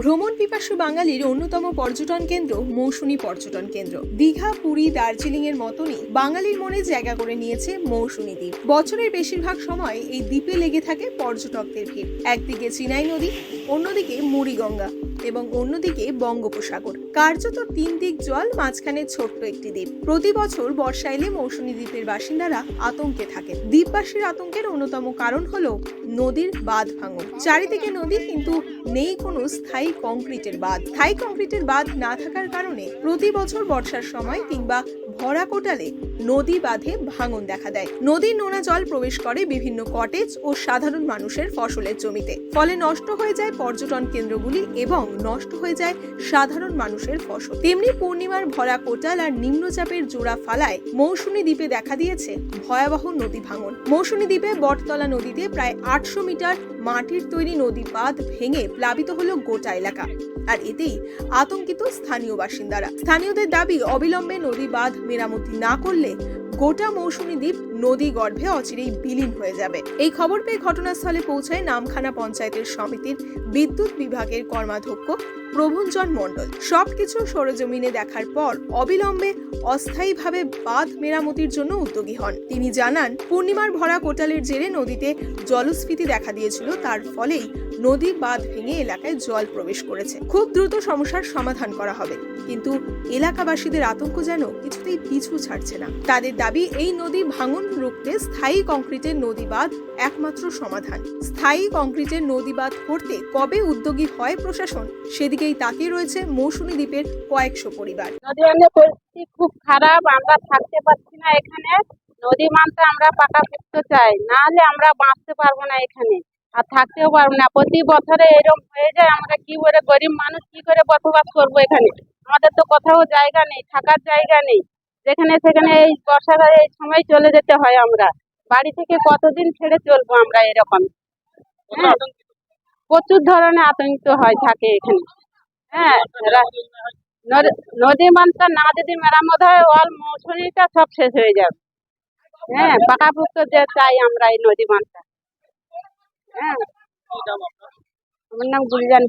ভ্রমণ পিপাসু বাঙালির অন্যতম পর্যটন কেন্দ্র মৌসুমী পর্যটন কেন্দ্র। দীঘা, পুরী দার্জিলিং এর মতনই বাঙালির মনে জায়গা করে নিয়েছে মৌসুমী দ্বীপ। বছরের বেশিরভাগ সময় এই দ্বীপে লেগে থাকে পর্যটকদের ভিড়। একদিকে চিনাই নদী, অন্যদিকে মুড়িগঙ্গা। এবং অন্যদিকে বঙ্গোপসাগর। কার্যত তিন দিক জল, মাঝখানে ছোট্ট একটি দ্বীপ। প্রতি বছর বর্ষা এলে মৌসুমী দ্বীপের বাসিন্দারা আতঙ্কে থাকে। দ্বীপবাসীর আতঙ্কের অন্যতম কারণ হলো নদীর বাঁধ ভাঙন। চারিদিকে নদী কিন্তু নেই কোনো স্থায়ী কংক্রিটের বাঁধ। স্থায়ী কংক্রিটের বাঁধ না থাকার কারণে প্রতি বছর বর্ষার সময় কিংবা ভরা কোটালে নদী বাঁধে ভাঙন দেখা দেয়। নদীর নোনা জল প্রবেশ করে বিভিন্ন কটেজ ও সাধারণ মানুষের ফসলের জমিতে। ফলে নষ্ট হয়ে যায় পর্যটন কেন্দ্রগুলি এবং নষ্ট হয়ে যায় সাধারণ মানুষের ফসল। তেমনি পূর্ণিমার ভরা কোটাল আর নিম্নচাপের জোড়া ফালায় মৌসুমী দ্বীপে দেখা দিয়েছে ভয়াবহ নদী ভাঙন। মৌসুমী দ্বীপে বটতলা নদীতে প্রায় আটশো মিটার মাটির তৈরি নদী বাঁধ ভেঙে প্লাবিত হলো গোটা এলাকা। আর এতেই আতঙ্কিত স্থানীয় বাসিন্দারা। স্থানীয়দের দাবি, অবিলম্বে নদী বাঁধ মেরামতি না করলে গোটা মৌসুমী দ্বীপ নদী গর্ভে অচিরেই বিলীন হয়ে যাবে। এই খবর পেয়ে ঘটনাস্থলে পৌঁছায় নামখানা পঞ্চায়েতের সমিতির বিদ্যুৎ বিভাগের কর্মাধ্যক্ষ প্রভঞ্জন মণ্ডল। সবকিছু সরজমিনে দেখার পর অবিলম্বে অস্থায়ীভাবে বাঁধ মেরামতির জন্য উদ্যোগী হন। তিনি জানান, পূর্ণিমার ভরা কোটালের জেরে নদীতে জলস্ফীতি দেখা দিয়েছিল, তার ফলেই নদী বাঁধ ভেঙে এলাকায় জল প্রবেশ করেছে। খুব দ্রুত সমস্যার সমাধান করা হবে, কিন্তু এলাকাবাসীদের আতঙ্ক যেন কিছুতেই পিছু ছাড়ছে না। তাদের দাবি, এই নদী ভাঙন রুখতে স্থায়ী কংক্রিটের নদী বাঁধ একমাত্র সমাধান। স্থায়ী কংক্রিটের নদী বাঁধ করতে কবে উদ্যোগী হয় প্রশাসন? সেদিকেই তাকিয়ে রয়েছে মৌসুমী দ্বীপের কয়েকশো পরিবার। নদীবান্ধের পরিস্থিতি খুব খারাপ, আমরা থাকতে পারছি না এখানে। নদী মানতে আমরা পাকা ফিরতে চাই, না হলে আমরা বাঁচতে পারব না এখানে আর থাকতেও পারব না। প্রতি বছরে এরকম হয়ে যায়, আমরা কি করে গরিব মানুষ কি করে বসবাস করব এখানে? আমাদের তো কোথাও জায়গা নেই, থাকার জায়গা নেই। যেখানে সেখানে এই বর্ষাকালে এই সময় চলে যেতে হয় আমরা। বাড়ি থেকে কতদিন ছেড়ে চলবো আমরা এরকম? হ্যাঁ প্রচুর ধরনের আতঙ্কিত হয় থাকে এখানে। হ্যাঁ নদী বাঁধটা না যদি মেরামত হয় অল মৌসুমিটা সব শেষ হয়ে যাবে। হ্যাঁ পাকাপুক্ত যে চাই আমরা এই নদী বাঁধটা হ্যাঁ। আমার নাম গুলজান।